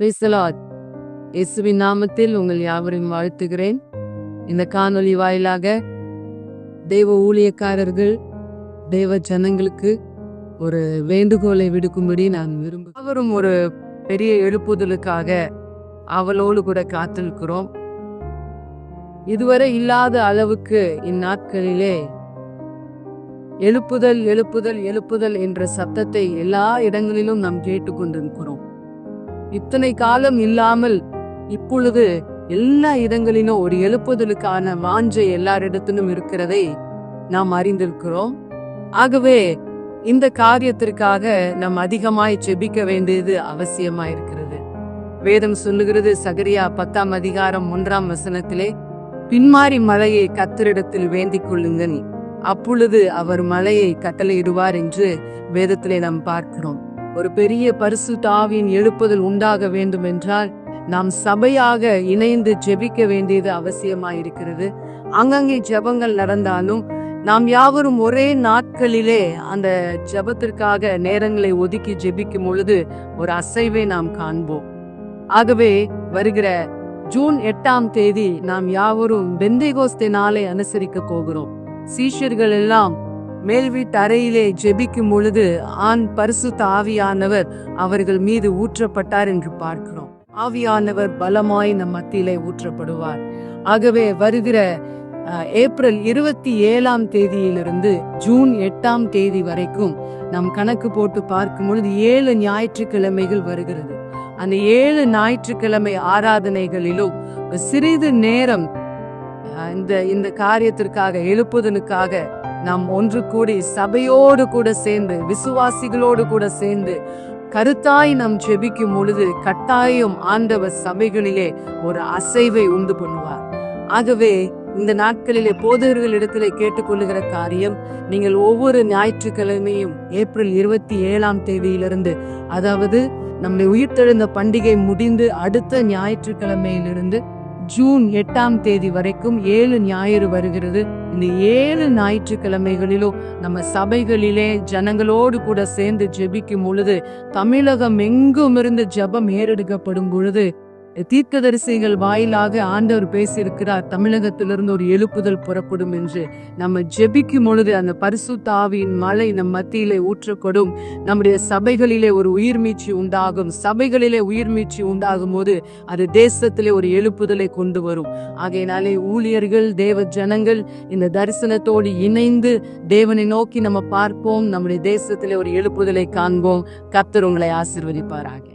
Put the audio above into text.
பிரைசலாட் இயேசுவின் நாமத்தில் உங்கள் யாவரையும் வாழ்த்துகிறேன். இந்த காணொளி வாயிலாக தெய்வ ஊழியக்காரர்கள் தெய்வ ஜனங்களுக்கு ஒரு வேண்டுகோளை விடுக்கும்படி நான் விரும்பு அவரும் ஒரு பெரிய எழுப்புதலுக்காக அவளோடு கூட காத்திருக்கிறோம். இதுவரை இல்லாத அளவுக்கு இந்நாட்களிலே எழுப்புதல் எழுப்புதல் எழுப்புதல் என்ற சத்தத்தை எல்லா இடங்களிலும் நாம் கேட்டுக்கொண்டிருக்கிறோம். இத்தனை காலம் இல்லாமல் இப்பொழுது எல்லா இடங்களிலும் ஒரு எழுப்புதலுக்கான வாஞ்சை எல்லாரிடத்திலும் இருக்கிறதை நாம் அறிந்திருக்கிறோம். ஆகவே இந்த காரியத்திற்காக நாம் அதிகமாய் செபிக்க வேண்டியது அவசியமாய் இருக்கிறது. வேதம் சொல்லுகிறது சகரியா பத்தாம் அதிகாரம் ஒன்றாம் வசனத்திலே பின்மாறி மலையை கத்தரிடத்தில் வேண்டிக் கொள்ளுங்கள். அப்பொழுது அவர் மலையை கட்டளையிடுவார் என்று வேதத்திலே நாம் பார்க்கிறோம். ஒரு பெரிய பரிசு தாவின் எழுப்புதல் உண்டாக வேண்டும் என்றால் நாம் சபையாக இணைந்து ஜெபிக்க வேண்டியது அவசியமாயிருக்கிறது. அங்கங்கே ஜெபங்கள் நடந்தாலும் நாம் யாவரும் ஒரே நாட்களிலே அந்த ஜெபத்திற்காக நேரங்களை ஒதுக்கி ஜெபிக்கும் பொழுது ஒரு அசைவை நாம் காண்போம். ஆகவே வருகிற ஜூன் எட்டாம் தேதி நாம் யாவரும் பெந்தைகோஸ்தே நாளை அனுசரிக்க போகிறோம். சீஷர்கள் எல்லாம் மேல் வீட்டு அறையிலே ஜெபிக்கும் பொழுது ஆண் பரிசுத்த ஆவியானவர் அவர்கள் மீது ஊற்றப்பட்டார் என்று பார்க்கிறோம். ஆவியானவர் பலமாய் நம் மத்தியிலே ஊற்றப்படுவார். ஆகவே வருகிற ஏப்ரல் இருபத்தி ஏழாம் தேதியிலிருந்து ஜூன் எட்டாம் தேதி வரைக்கும் நாம் கணக்கு போட்டு பார்க்கும் பொழுது ஏழு ஞாயிற்றுக்கிழமைகள் வருகிறது. அந்த ஏழு ஞாயிற்றுக்கிழமை ஆராதனைகளிலும் சிறிது நேரம் இந்த இந்த காரியத்திற்காக எழுப்புதலுக்காக நாம் ஒன்று கூடி சபையோடு கூட சேர்ந்து விசுவாசிகளோடு கூட சேர்ந்து கருத்தாய் நாம் செபிக்கும் பொழுது கட்டாயம் ஆண்டவர் சபைகளிலே ஒரு அசைவை உண்டு பண்ணுவார். ஆகவே இந்த நாட்களிலே போதகர்களிடத்திலே கேட்டுக்கொள்ளுகிற காரியம் நீங்கள் ஒவ்வொரு ஞாயிற்றுக்கிழமையும் ஏப்ரல் இருபத்தி ஏழாம் தேதியிலிருந்து அதாவது நம்முடைய உயிர்த்தெழுந்த பண்டிகை முடிந்து அடுத்த ஞாயிற்றுக்கிழமையிலிருந்து ஜூன் எட்டாம் தேதி வரைக்கும் ஏழு ஞாயிறு வருகிறது. இந்த ஏழு ஞாயிற்றுக்கிழமைகளிலும் நம்ம சபைகளிலே ஜனங்களோடு கூட சேர்ந்து ஜெபிக்கும் பொழுது தமிழகம் எங்கும் இருந்து ஜெபம் ஏறெடுக்கப்படும் பொழுது தீர்க்கதரிசிகள் வாயிலாக ஆண்டவர் பேசியிருக்கிறார். தமிழகத்திலிருந்து ஒரு எழுப்புதல் புறப்படும் என்று. நம்ம ஜெபிக்கும் பொழுது அந்த பரிசுத்த ஆவியின் மழை நம் மத்தியிலே ஊற்றப்படும். நம்முடைய சபைகளிலே ஒரு உயிர்மீச்சி உண்டாகும். சபைகளிலே உயிர்மீச்சி உண்டாகும் போது அது தேசத்திலே ஒரு எழுப்புதலை கொண்டு வரும். ஆகையினாலே ஊழியர்கள் தேவ ஜனங்கள் இந்த தரிசனத்தோடு இணைந்து தேவனை நோக்கி நம்ம பார்ப்போம். நம்முடைய தேசத்திலே ஒரு எழுப்புதலை காண்போம். கத்தர் உங்களை ஆசிர்வதிப்பாராக.